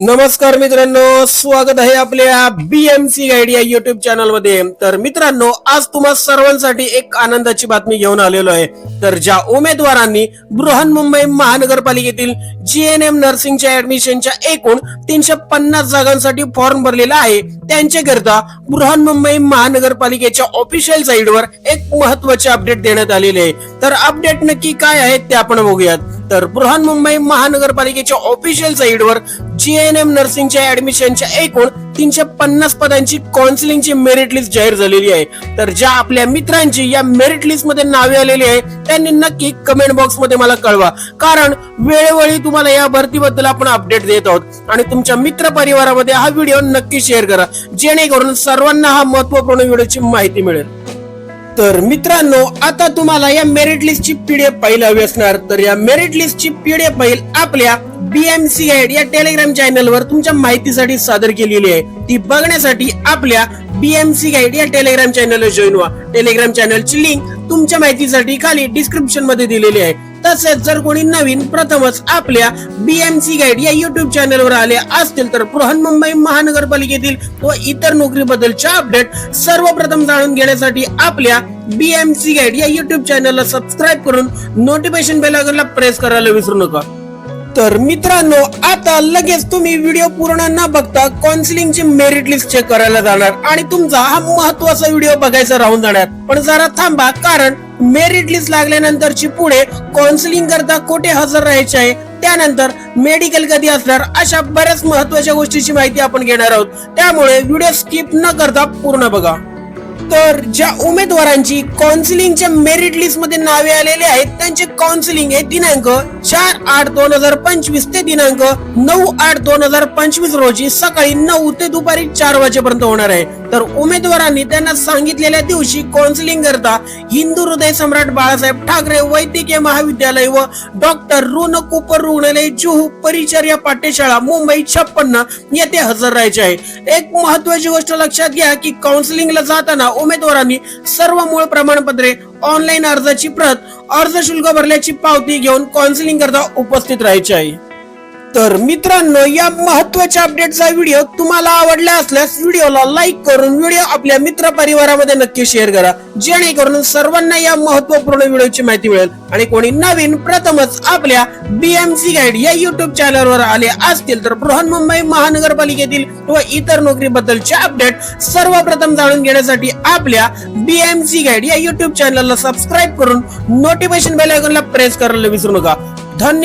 नमस्कार मित्रांनो स्वागत आहे आपल्या बीएमसी गाईड या युट्यूब चॅनलमध्ये. तर मित्रांनो आज तुम्हा सर्वांसाठी एक आनंदाची बातमी घेऊन आलेलो आहे. तर ज्या उमेदवारांनी बृहन्मुंबई महानगरपालिकेतील जीएनएम नर्सिंगच्या ऍडमिशनच्या एकूण तीनशे पन्नास जागांसाठी फॉर्म भरलेला आहे. त्यांच्याकरिता बृहन्मुंबई महानगरपालिकेच्या ऑफिशियल साईटवर एक महत्त्वाचे अपडेट देण्यात आलेले आहे. तर अपडेट नक्की काय आहे ते आपण बघूयात. तर बृहन्मुंबई महानगरपालिकेच्या ऑफिशियल साईटवर जीएनएम नर्सिंगच्या ऍडमिशनच्या एकूण तीनशे पन्नास पदांची काउन्सिलिंगची मेरिट लिस्ट जाहीर झालेली आहे. तर ज्या आपल्या मित्रांची या मेरिट लिस्टमध्ये नावे आलेली आहे त्यांनी नक्की कमेंट बॉक्समध्ये मला कळवा. कारण वेळोवेळी तुम्हाला या भरतीबद्दल आपण अपडेट देत आहोत. आणि तुमच्या मित्र परिवारामध्ये हा व्हिडिओ नक्की शेअर करा. जेणेकरून सर्वांना हा महत्त्वपूर्ण व्हिडिओची माहिती मिळेल. तर मित्रांनो आता तुम्हाला या मेरिट लिस्टची पीडीएफ फाईल हवी असणार. तर या मेरिट लिस्टची पीडीएफ फाईल आपल्या बीएमसी गाईड या टेलिग्राम चॅनलवर तुमच्या माहितीसाठी सादर केलेली आहे. ती बघण्यासाठी आपल्या बीएमसी गाईड या टेलिग्राम चॅनलला जॉईन व्हा. टेलिग्राम चॅनलची लिंक तुमच्या माहितीसाठी खाली डिस्क्रिप्शनमध्ये दिलेली आहे. तसेच जर कोणी नवीन प्रथमच आपल्या बीएमसी गाईड या युट्यूब चॅनलवर आले असतील तर बृहन्मुंबई महानगरपालिकेतील व इतर नोकरीबद्दलच्या अपडेट सर्वप्रथम जाणून घेण्यासाठी आपल्या बीएमसी गाईड या युट्यूब चॅनलला सबस्क्राईब करून नोटिफिकेशन बेल आयकॉनला प्रेस करायला विसरू नका. तर मित्रांनो आता लगेच तुम्ही व्हिडिओ पूर्ण न बघता काउन्सिलिंगची मेरिट लिस्ट चेक करायला जाणार आणि तुमचा हा महत्त्वाचा व्हिडिओ बघायचा राहून जाणार. पण जरा थांबा कारण मेरिट लिस्ट लागल्यानंतरची पुढे काउन्सिलिंग करता कोठे हजर राहायचे आहे त्यानंतर मेडिकल कधी असणार अशा बऱ्याच महत्त्वाच्या गोष्टीची माहिती आपण घेणार आहोत. त्यामुळे व्हिडिओ स्किप न करता पूर्ण बघा. तर ज्या उमेदवारांची काउन्सिलिंगच्या मेरिट लिस्टमध्ये नावे आलेले आहेत त्यांचे काउन्सिलिंग हे दिनांक चार आठ दोन हजार पंचवीस ते दिनांक नऊ आठ दोन हजार पंचवीस रोजी सकाळी नऊ ते दुपारी चार वाजेपर्यंत होणार आहे. तर उमेदवारांनी त्यांना सांगितलेल्या दिवशी काउन्सिलिंग करता हिंदू हृदय सम्राट बाळासाहेब ठाकरे वैद्यकीय महाविद्यालय व डॉक्टर ऋण कुपर रुग्णालय जुहू परिचर्या पाठ्यशाळा मुंबई छप्पन्न येथे हजर राहायचे आहे. एक महत्वाची गोष्ट लक्षात घ्या की काउन्सिलिंगला जाताना उमेदवारांनी सर्व मूळ प्रमाणपत्रे ऑनलाईन अर्जाची प्रत अर्ज शुल्क भरल्याची पावती घेऊन काउन्सिलिंग करता उपस्थित राहायचे आहे. तर मित्रांनो या महत्त्वाच्या अपडेटचा व्हिडिओ तुम्हाला आवडला असल्यास व्हिडिओला लाईक करून व्हिडिओ आपल्या मित्र परिवारामध्ये नक्की शेअर करा. जेणेकरून सर्वांना या महत्त्वपूर्ण व्हिडिओची माहिती मिळेल आणि कोणी नवीन प्रथमच आपल्या बीएमसी गाईड या युट्यूब चॅनलवर आले असतील तर बृहन्मुंबई महानगरपालिकेतील व इतर नोकरीबद्दलचे अपडेट सर्वप्रथम जाणून घेण्यासाठी आपल्या बीएमसी गाईड या युट्यूब चॅनलला सबस्क्राईब करून नोटिफिकेशन बेल आयकॉनला प्रेस करायला विसरू नका. धन्यवाद.